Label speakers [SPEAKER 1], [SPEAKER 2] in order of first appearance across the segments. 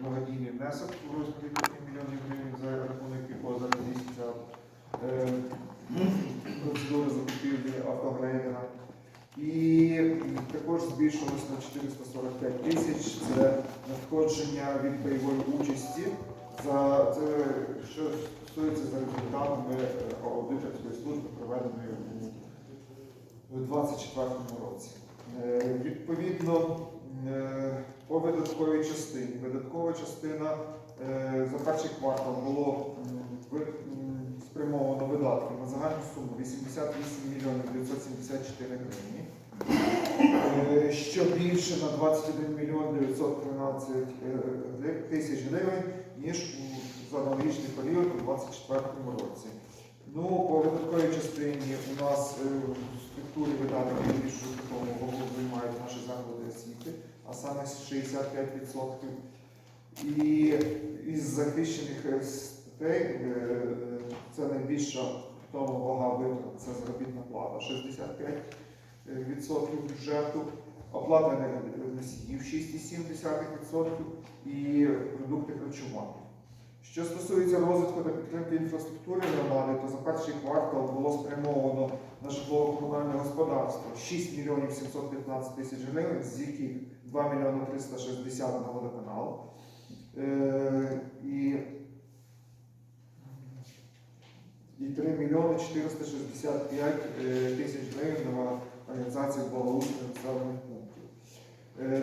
[SPEAKER 1] благодійний внесок у розмірі 5 мільйонів гривень за рахунок якого зараз здійснюється е, процедура закупівлі автогрейдера. І також збільшилось на 445 тисяч. Це надходження від бойової участі за це, що стосується за результатами е, аудиторської служби, проведеної у 2024 році. Е, Відповідно, по видатковій частині. Видаткова частина е, за перший квартал було спрямовано видатки на загальну суму 88 мільйонів 974 гривні. Е, Що більше на 21 мільйон 913 е, тисяч гривень, ніж за аналогічний період у 2024 році. Ну, по видатковій частині у нас е, в структурі видатків більшу такому вагу займають наші заклади освіти, а саме 65%. І із захищених е, статей е, це найбільша тому вага витрат, це заробітна плата 65% бюджету, оплата носіїв 6,7% і продукти харчування. Що стосується розвитку та підтримки інфраструктури громади, то за перший квартал було спрямовано на житлово-комунальне господарство 6 мільйонів 715 тисяч гривень, з яких 2 мільйони 360 на водоканал. Е, і, і 3 мільйони 465 е, тисяч гривень на організацію благоустрою населених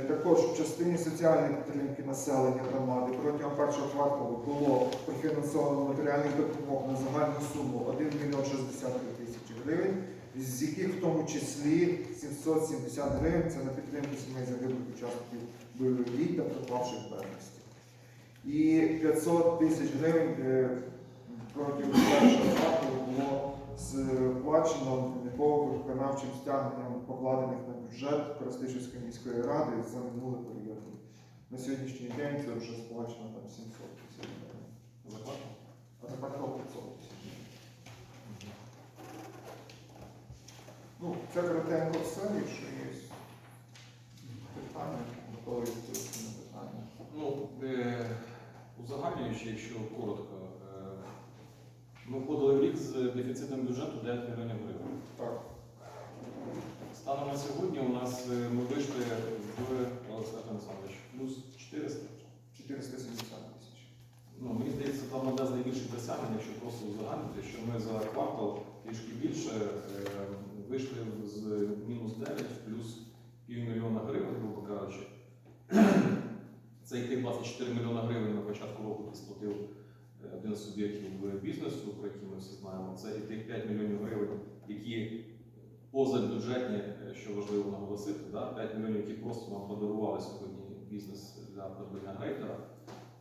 [SPEAKER 1] Також в частині соціальної підтримки населення громади протягом першого кварталу було профінансовано матеріальних допомог на загальну суму 1 мільйон 63 тисячі гривень, з яких в тому числі 770 гривень це на підтримку сімей загиблих учасників бойових дій та пропавших безвісті. І 500 тисяч гривень е, протягом першого кварталу було сплачено по виконавчим стягненням, покладених на бюджет Коростишівської міської ради за минулий період. На сьогоднішній день це вже сплачено там 700 тисяч гривень.
[SPEAKER 2] За?
[SPEAKER 1] А тепер 500 тисяч. Ну, це коротенько все, якщо є питання, готові відповісти на питання.
[SPEAKER 2] Ну, е, узагальнюючи, якщо коротко, е, ми входили в рік з дефіцитом бюджету 9 мільйонів гривень.
[SPEAKER 1] Так.
[SPEAKER 2] Станом на сьогодні у нас е, ми вийшли в Олександр Олександрович плюс 400.
[SPEAKER 1] 470 тисяч.
[SPEAKER 2] Ну, мені здається, там одне з найбільших досягнень, якщо просто узагальнити, що ми за квартал трішки більше е, вийшли з мінус 9 плюс півмільйона гривень, грубо кажучи. Це і тих 24 мільйона гривень на початку року ти сплатив е, один з суб'єктів бізнесу, про які ми всі знаємо. Це і тих 5 мільйонів гривень, які позабюджетні, е, що важливо наголосити, да? 5 мільйонів, які просто нам подарували сьогодні бізнес для придбання грейтера.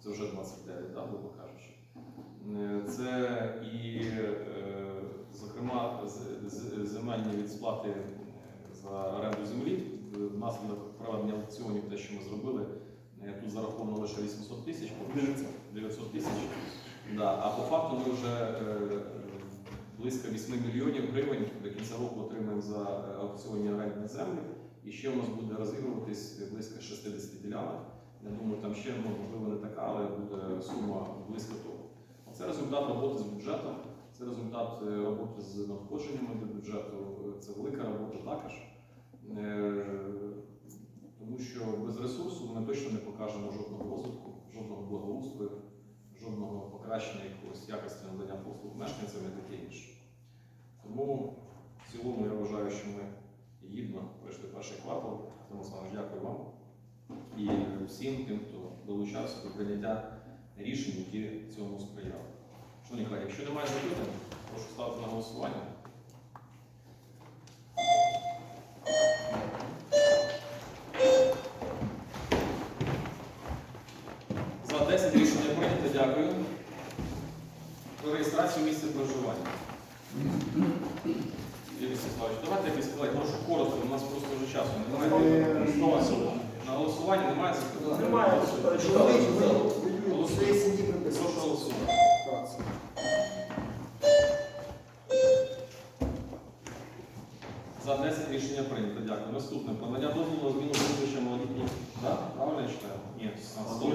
[SPEAKER 2] Це вже 29, да, грубо кажучи. Е, Це і, е, зокрема, земельні відсплати за оренду землі. Внаслідок проведення аукціонів, те, що ми зробили, тут зараховано лише 800 тисяч, 900 тисяч. Да. А по факту ми вже близько 8 мільйонів гривень до кінця року отримаємо за е, аукціонні орендні землі. І ще у нас буде розігруватись близько 60 ділянок. Я думаю, там ще ну, можливо не така, але буде сума близько того. Це результат роботи з бюджетом, це результат е, роботи з надходженнями до бюджету. Це велика робота також. Е, Тому що без ресурсу ми точно не покажемо жодного розвитку, жодного благоустрою, жодного покращення якогось якості надання послуг мешканцям і таке інше. Тому в цілому я вважаю, що ми гідно пройшли перший квартал. Тому саме дякую вам і всім тим, хто долучався до прийняття рішень, які цьому сприяли. Шановні колеги, якщо немає запитань, прошу ставити на голосування.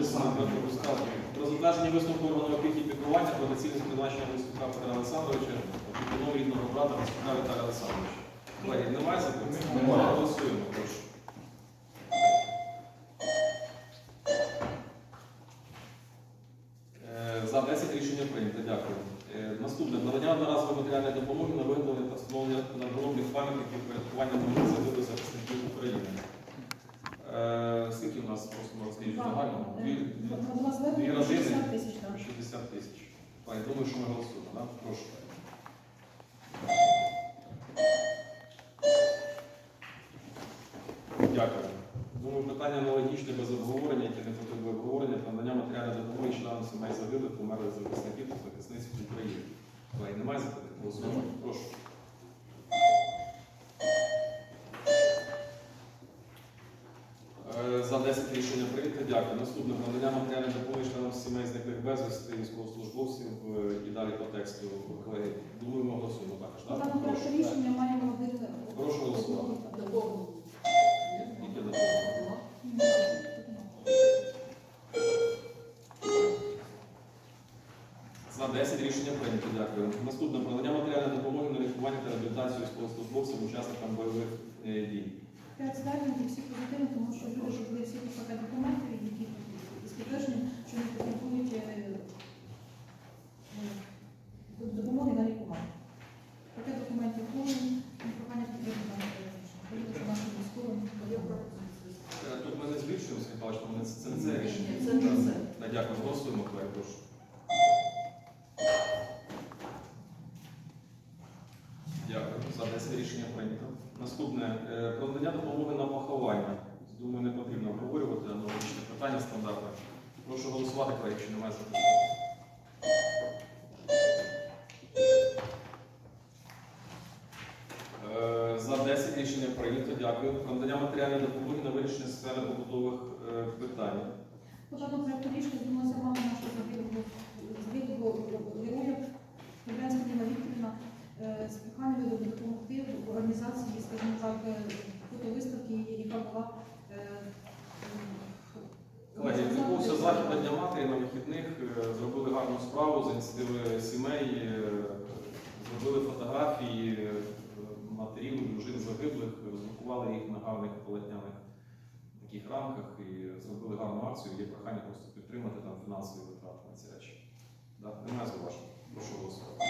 [SPEAKER 2] Столиць саме розказує. Про затвердження висновку органу опіки і піклування про доцільність призначення Лисюка Петра Олександровича, опікуном рідного брата Лисюка Віталія Олександровича. Колеги, немає запитань?
[SPEAKER 1] Немає.
[SPEAKER 2] Голосуємо, прошу. Е, За 10 рішення прийнято, дякую. Е, Наступне надання одноразової матеріальної допомоги на виготовлення та встановлення надгробних пам'ятників порядкування могил загиблих захисників України. Е, Скільки у нас просимо розкажіть в загальному? Дві, дві,
[SPEAKER 3] У нас
[SPEAKER 2] Дві
[SPEAKER 3] виборів
[SPEAKER 2] родини.
[SPEAKER 3] 60 тисяч, так.
[SPEAKER 2] 60 тисяч. А, Я думаю, що ми голосуємо, так? Прошу. Дякую. Думаю, питання аналогічне без обговорення, яке не потребує обговорення, про надання матеріальної допомоги членам сімей загиблих, померлих захисників та захисниць України. Колеги, немає запитань? Голосуємо. Прошу. Е, За 10 рішення прийнято. Дякую. Наступне надання сімей зниклих безвісти військовослужбовців е, і далі по тексту. Колеги, думаю, ми голосуємо також. Так?
[SPEAKER 3] даному
[SPEAKER 2] Прошу.
[SPEAKER 3] рішення маємо один
[SPEAKER 2] Прошу голосувати. За 10 рішення прийнято. Дякую. Наступне про надання матеріальної допомоги на лікування та реабілітацію військовослужбовців, учасникам бойових е, дій.
[SPEAKER 3] П'ять і всі позитивні, тому що люди були всі пакет документів, які з підтвердженням, що не потребують
[SPEAKER 2] За 10 рішення прийнято. Дякую. Про надання матеріальної допомоги на вирішення сфери побутових е, питань.
[SPEAKER 3] По даному проекту рішення звернулася мама нашого загиблого героя Фабрянська Ніна Вікторівна е, з проханням допомогти в організації, скажімо так, е, фотовиставки, яка була
[SPEAKER 2] Колеги, відбувся захід на Дня матері на вихідних, зробили гарну справу з ініціативи сімей, зробили фотографії матерів, дружин загиблих, роздрукували їх на гарних полотняних таких рамках і зробили гарну акцію. Є прохання просто підтримати там фінансові витрати на ці речі. Да? Немає зауважень. Прошу голосувати.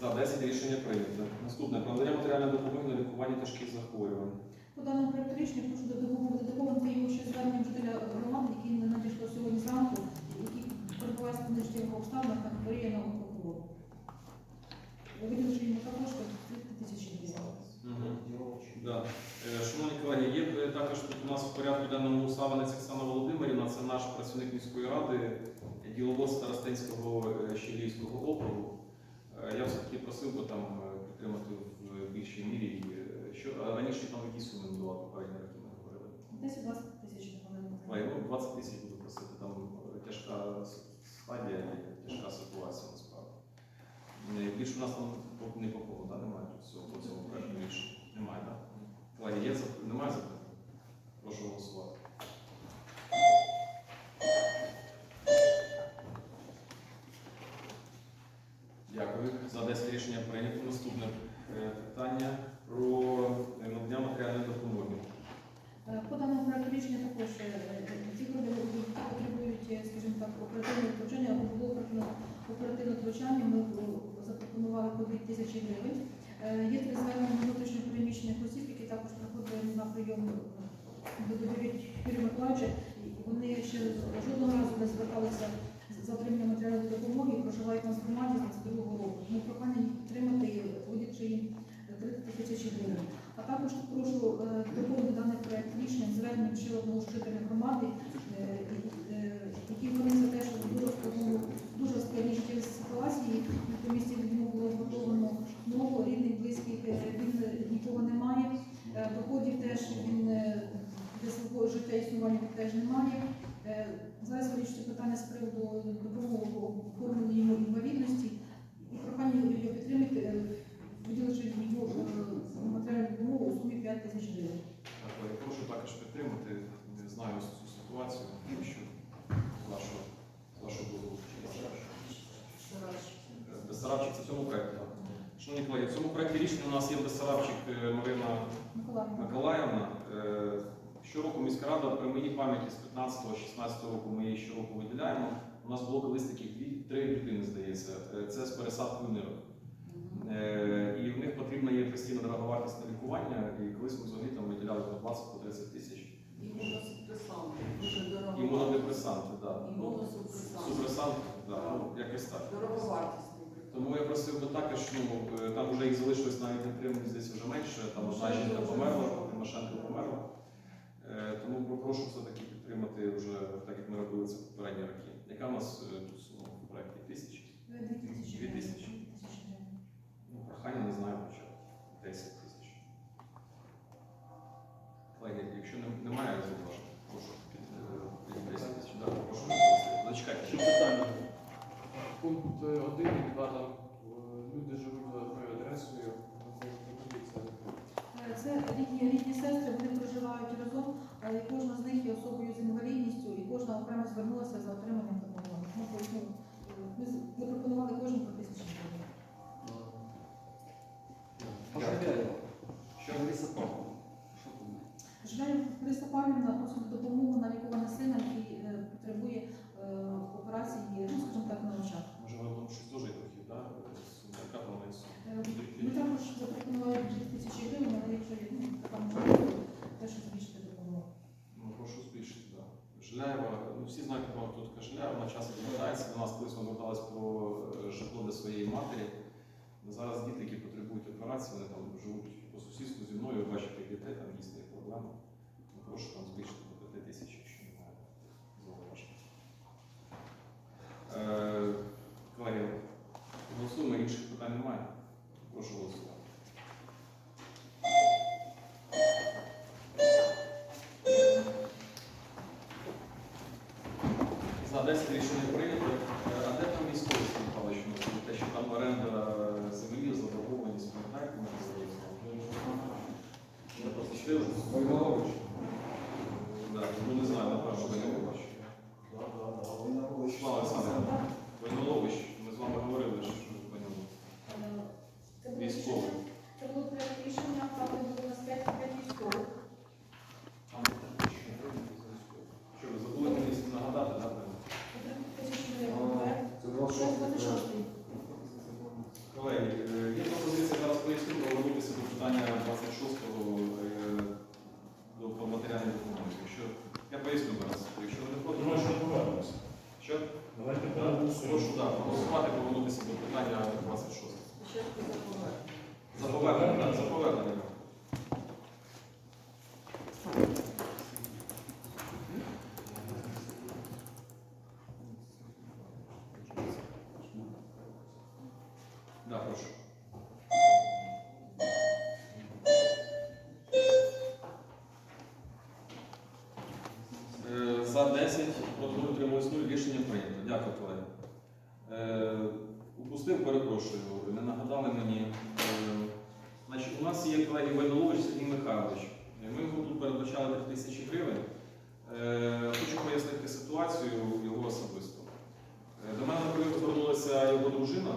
[SPEAKER 2] За 10 рішення прийнято. Наступне про надання матеріальної допомоги на лікування тяжких захворювань.
[SPEAKER 3] По даному проекту рішення прошу доповнити його ще зверненням жителя громади, який не надійшло сьогодні зранку, який перебуває з нинішніх обставинах на хворіє на онкохворобу. Виділивши йому також 30 тисяч гривень.
[SPEAKER 2] Да. Е, Шановні колеги, є е, також тут у нас в порядку денному Саванець Оксана Володимирівна, це наш працівник міської ради, діловод Старостинського е, Щелівського округу. Я все-таки просив би там підтримати в більшій мірі. Що раніше там які суми була попередні роки ми говорили?
[SPEAKER 3] 10-20 тисяч
[SPEAKER 2] ну 20 тисяч У нас там не по кому, да? немає цього по цьому проєкту рішення. Немає, так? Зап- немає запитань?
[SPEAKER 3] Юрія Вони ще жодного разу не зверталися за отримання матеріальної допомоги і проживають у громаді з 22 року. Тому прохання їх підтримати, видячи їм 30 тисяч гривень. А також прошу е, доповнити даний проект рішення зверненням ще одного з жителів громади, і- який вони за те, що в дуже складній ситуації на місці йому було зготовлено много рідних, близьких, е, він е, нікого не має. Е, Доходів теж він життя існування теж немає. Е, зараз вирішується питання з приводу добрового оформлення йому інвалідності прохання його підтримати, е, виділивши його е, матеріальну допомогу у сумі 5 тисяч гривень.
[SPEAKER 2] Прошу також підтримати. Не знаю цю ситуацію, що вашу вашу було Безсарабчик в цьому проєкті. Шановні колеги, в цьому проєкті рішення у нас є Безсарабчик Марина
[SPEAKER 3] Миколаївна.
[SPEAKER 2] Щороку міська рада при моїй пам'яті з 15-16 року ми її щороку виділяємо. У нас було колись таких три дитини, здається. Е, Це з пересадкою нирок. Е, І в них потрібна є постійна дороговартісне лікування. І колись ми взагалі там виділяли по 20 по 30 тисяч.
[SPEAKER 4] Дуже дорого.
[SPEAKER 2] Імунодепресанти, так. Ну, Супресанти, да, ну, якось так.
[SPEAKER 4] Дороговартісний.
[SPEAKER 2] Тому я просив би також, ну, е, там вже їх залишилось навіть не три, мені здається, вже менше. Там одна жінка померла, Тому попрошу все-таки підтримати вже так, як ми робили це попередні роки. Яка у нас е, тут сума в проєкті? Тисячі?
[SPEAKER 3] Дві тисячі.
[SPEAKER 2] Дві тисячі.
[SPEAKER 3] Гривень.
[SPEAKER 2] Ну, прохання не знаю, хоча 10 тисяч. Колеги, якщо немає зауважень, прошу під е, 10 тисяч. Да, прошу. Зачекайте.
[SPEAKER 5] Ще питання. Пункт 1 і 2 там е, люди живуть за одною адресою.
[SPEAKER 3] Е, Це рідні, рідні сестри, вони проживають разом, кожна з них є особою з інвалідністю, і кожна окремо звернулася за отриманням допомоги. Ми, ну, запропонували кожен по тисячі гривень.
[SPEAKER 5] Дякую.
[SPEAKER 2] Що?
[SPEAKER 3] Христа Павлівна просить допомогу на лікування сина, який е, потребує
[SPEAKER 2] дійсно є проблема. Ну, прошу там збільшити до 5 тисяч, якщо немає зауважень. Е, Колеги, голосуємо, інших питань немає. Прошу голосувати.
[SPEAKER 3] Проект.
[SPEAKER 1] Це
[SPEAKER 3] Це 26-й.
[SPEAKER 2] Колеги, е, є пропозиція зараз поясню повернутися до питання 26-го е, до про матеріальної допомоги. Якщо я поясню зараз, якщо ви не проти,
[SPEAKER 6] Думаю, що повернемося.
[SPEAKER 2] що
[SPEAKER 6] Давайте
[SPEAKER 2] Да,
[SPEAKER 6] переголосуємо.
[SPEAKER 2] прошу да, проголосувати, повернутися до питання 26.
[SPEAKER 4] Спочатку за повернення.
[SPEAKER 2] За повернення, так, за повернення. Да, прошу. Е, За 10 проти 0 утрималось 0. Рішення прийнято. Дякую, колеги. Е, Упустив, перепрошую, не нагадали мені. Е, Значить, у нас є колеги Войнолович Сергій Михайлович. Е, Ми йому тут передбачали 3 тисячі гривень. Е, Хочу пояснити ситуацію його особисто. Е, До мене, наприклад, звернулася його дружина.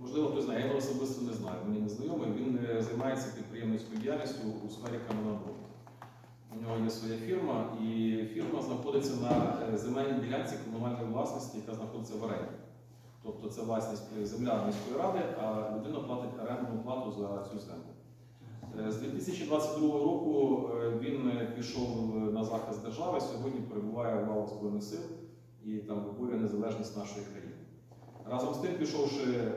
[SPEAKER 2] Можливо, хтось знає, я його особисто не знаю, мені не знайомий. Він е, займається підприємницькою діяльністю у сфері каменобробки. У нього є своя фірма, і фірма знаходиться на е, земельній ділянці комунальної власності, яка знаходиться в оренді. Тобто це власність е, земля міської ради, а людина платить орендну плату за цю землю. Е, З 2022 року він пішов на захист держави, сьогодні перебуває в лавах Збройних сил і там виборює незалежність нашої країни. Разом з тим, пішовши,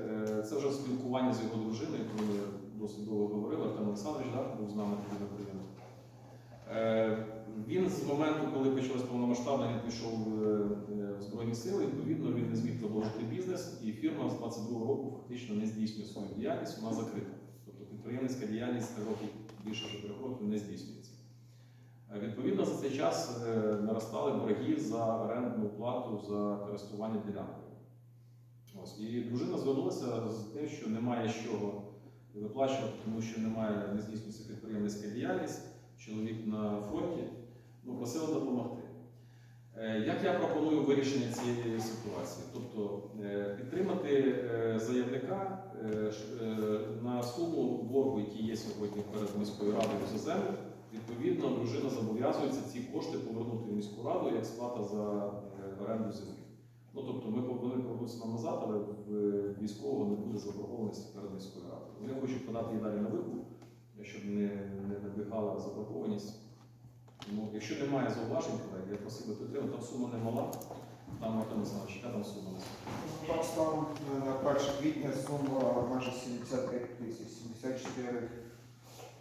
[SPEAKER 2] це вже спілкування з його дружиною, коли досить довго говорили, Артем Олександрович да, був з нами тоді на Він з моменту, коли почалось повномасштабно, він пішов е, е, в Збройні сили, відповідно, він не зміг продовжити бізнес, і фірма з 22 року фактично не здійснює свою діяльність, вона закрита. Тобто підприємницька діяльність років більше трьох років не здійснюється. Е, Відповідно, за цей час е, наростали борги за орендну плату за користування ділянкою. Ось. І дружина звернулася з тим, що немає з чого виплачувати, тому що немає, не здійснюється підприємницька діяльність, чоловік на фронті, ну, просила допомогти. Як я пропоную вирішення цієї ситуації. Тобто е, підтримати е, заявника е, е, на суму боргу, який є сьогодні перед міською радою за землю. Відповідно, дружина зобов'язується ці кошти повернути в міську раду як сплата за е, оренду землі. Ну тобто ми повинні повернутися назад, але військового не буде заборгованості перед міською радою. Вони хочуть подати її далі на викуп, щоб не, не набігала заборгованість. Тому, якщо немає зауважень, колеги, я просив би підтримати, там сума не мала. Там Артем Олександрович, яка там сума?
[SPEAKER 1] Там став е, на 1 квітня сума майже 75 тисяч, 74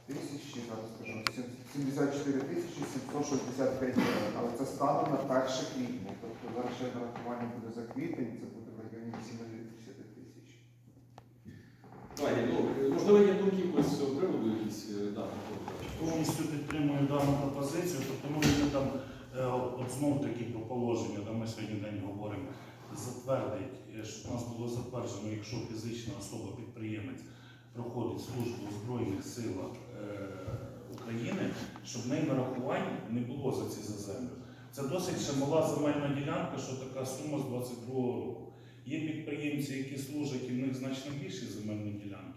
[SPEAKER 1] тисячі, зараз скажу, 74 тисячі 765 гривень. Але це станом на 1 квітня. Тобто зараз ще нарахування буде за квітень, це буде в районі 70 тисяч.
[SPEAKER 2] Ну, можливо, є думки якось з приводу, якісь е, да,
[SPEAKER 6] Повністю підтримую дану пропозицію, тобто ми вже там е, от знов таки про положення, де ми сьогодні день говоримо, затвердить, е, щоб у нас було затверджено, якщо фізична особа підприємець проходить службу у Збройних силах України, щоб в неї нарахувань не було за ці за землю. Це досить ще мала земельна ділянка, що така сума з 22 року. Є підприємці, які служать, і в них значно більші земельні ділянки.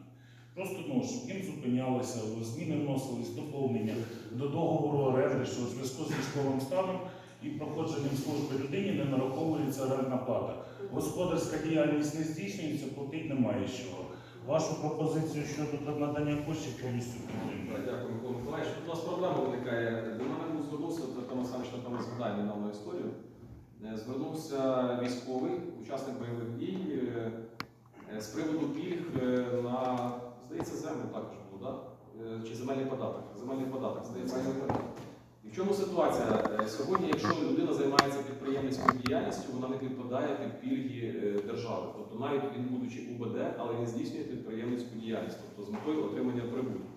[SPEAKER 6] Просто ну, щоб їм зупинялися, зміни вносились, доповнення до договору оренди, що у зв'язку з військовим станом і проходженням служби людині не нараховується орендна плата. Господарська діяльність не здійснюється, платити немає чого. Вашу пропозицію щодо надання коштів повністю підтримую.
[SPEAKER 2] Дякую, Микола Миколаївич. У нас проблема виникає. До мене звернувся Артем Олександрович, напевно, згадає недавно історію. Е, Звернувся військовий, учасник бойових дій е, е, з приводу пільг на, здається, землю також було, да? Е, Чи земельний податок? Земельний податок, здається. І в чому ситуація? Е, Сьогодні, якщо людина займається підприємницькою діяльністю, вона не підпадає під пільги е, держави. Тобто навіть він, будучи УБД, але він здійснює підприємницьку діяльність, тобто з метою отримання прибутку.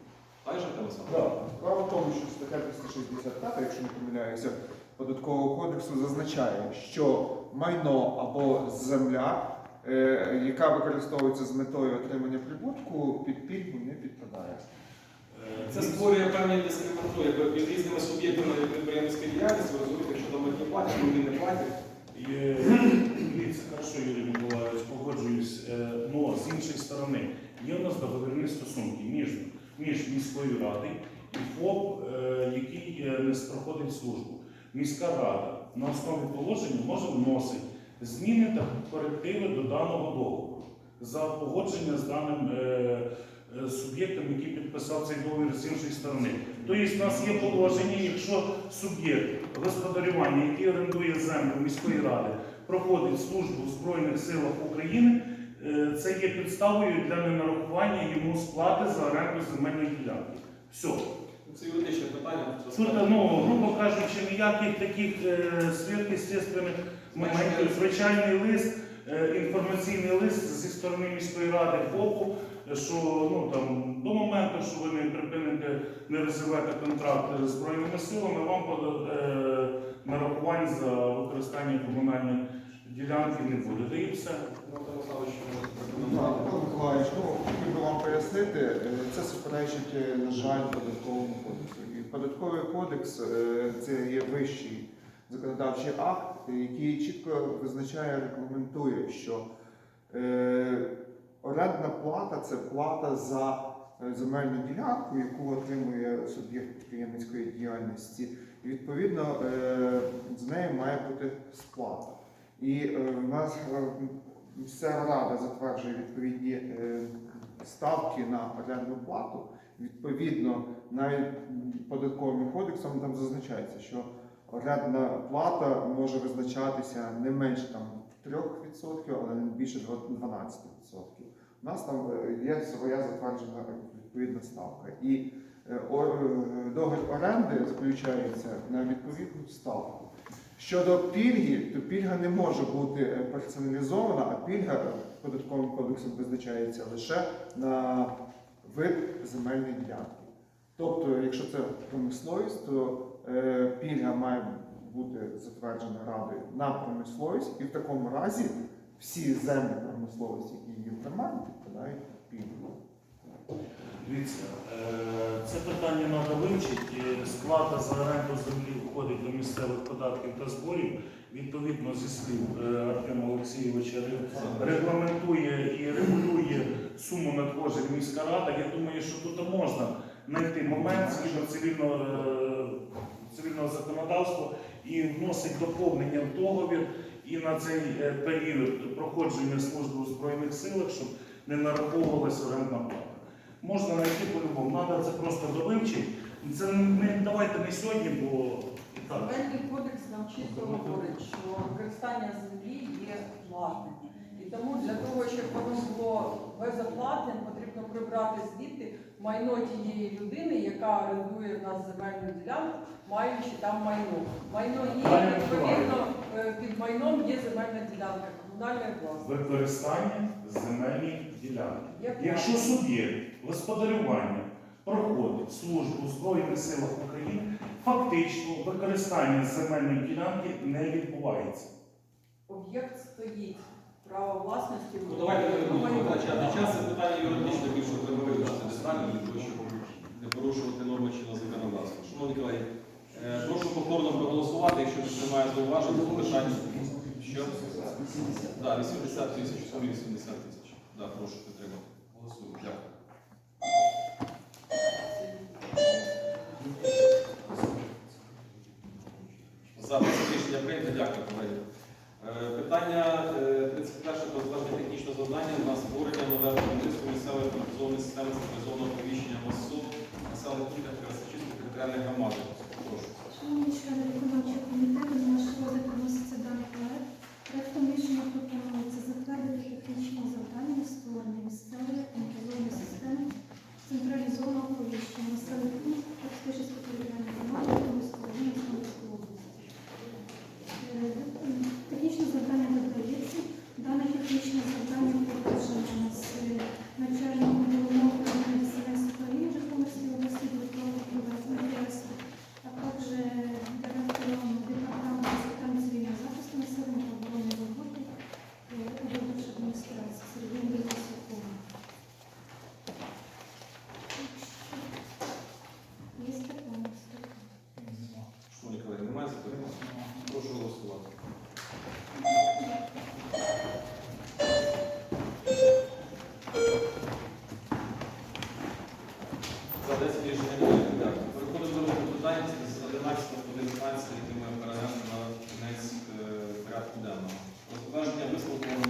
[SPEAKER 2] Так же?
[SPEAKER 1] Так, справа в тому, що стаття 265, якщо не помиляюся, податкового кодексу зазначає, що майно або земля, яка використовується з метою отримання прибутку, під пільгу не підпадає.
[SPEAKER 6] Е,
[SPEAKER 2] Це створює певні дискримінації під різними суб'єктами підприємницької діяльності. Ви розумієте, якщо там одні платять, другі не платять.
[SPEAKER 6] Е, Дивіться, хорошо, Юрій Миколаївич, погоджуюсь. Е, Но з іншої сторони, є у нас договірні стосунки між, між міською радою і ФОП, е, який е, не проходить службу. Міська рада на основі положення може вносити зміни та корективи до даного договору за погодження з даним е, е, суб'єктом, який підписав цей договір з іншої сторони. Тобто у нас є положення, якщо суб'єкт господарювання, який орендує землю міської ради, проходить службу в Збройних силах України, е, це є підставою для ненарахування йому сплати за оренду земельної ділянки. Все.
[SPEAKER 2] Це юридичне питання.
[SPEAKER 6] Тут, ну, грубо кажучи, ніяких таких е, сверхъестественних моментів. Звичайний лист, е, інформаційний лист зі сторони міської ради ФОПу, що ну, там, до моменту, що ви не припините, не розірвете контракт з Збройними силами, вам подадуть, е, нарахувань за використання комунальної ділянки не буде. Та і все.
[SPEAKER 2] Прокоментувати.
[SPEAKER 1] Микола Миколаївич, ну, хотів би вам пояснити, е, це суперечить, е, на жаль, податковому кодексу. І податковий кодекс е, це є вищий законодавчий акт, який чітко визначає, регламентує, що е, орендна плата це плата за е, земельну ділянку, яку отримує суб'єкт підприємницької діяльності. І відповідно е, з нею має бути сплата. І е, в нас е, місцева рада затверджує відповідні е, ставки на орендну плату. Відповідно, навіть податковим кодексом там зазначається, що орендна плата може визначатися не менше там 3%, але не більше 12%. У нас там е, є своя затверджена відповідна ставка. І е, е, договір оренди заключається на відповідну ставку. Щодо пільги, то пільга не може бути персоналізована, а пільга податковим кодексом визначається лише на вид земельної ділянки. Тобто, якщо це промисловість, то пільга має бути затверджена радою на промисловість, і в такому разі всі землі промисловості, які її громаді, підпадають під пільгу.
[SPEAKER 6] Дивіться, е, це питання треба вивчити. Е, Сплата за оренду землі входить до місцевих податків та зборів. Відповідно, зі слів е, Артема Олексійовича регламентує і регулює суму надходжень міська рада. Я думаю, що тут можна знайти момент згідно цивільного, е, цивільного законодавства і вносить доповнення в договір і на цей е, період проходження служби у Збройних силах, щоб не нараховувалася орендна плата. Можна знайти по-любому, треба це просто довивчити. Це не давайте не сьогодні, бо так.
[SPEAKER 4] Земельний кодекс нам чітко говорить, що використання землі є платним. І тому для того, щоб воно було безоплатним, потрібно прибрати звідти майно тієї людини, яка орендує в нас земельну ділянку, маючи там майно. Майно є, відповідно, е, під майном є земельна ділянка комунальної власності.
[SPEAKER 6] Використання земельної ділянки.
[SPEAKER 4] Є
[SPEAKER 6] Якщо суб'єкт господарювання проходить службу у Збройних силах України, фактично використання земельної ділянки не відбувається.
[SPEAKER 4] Об'єкт стоїть. Право власності.
[SPEAKER 2] Ну давайте не будемо
[SPEAKER 4] майно.
[SPEAKER 2] витрачати час. Це питання юридичне більше треба вивчити детально того, щоб не порушувати норми чинного законодавства. Шановні колеги, е, прошу повторно проголосувати, якщо немає зауважень, то питання. Що? Так, 80 тисяч, 180 тисяч. Так, прошу підтримати. Голосуємо. Дякую.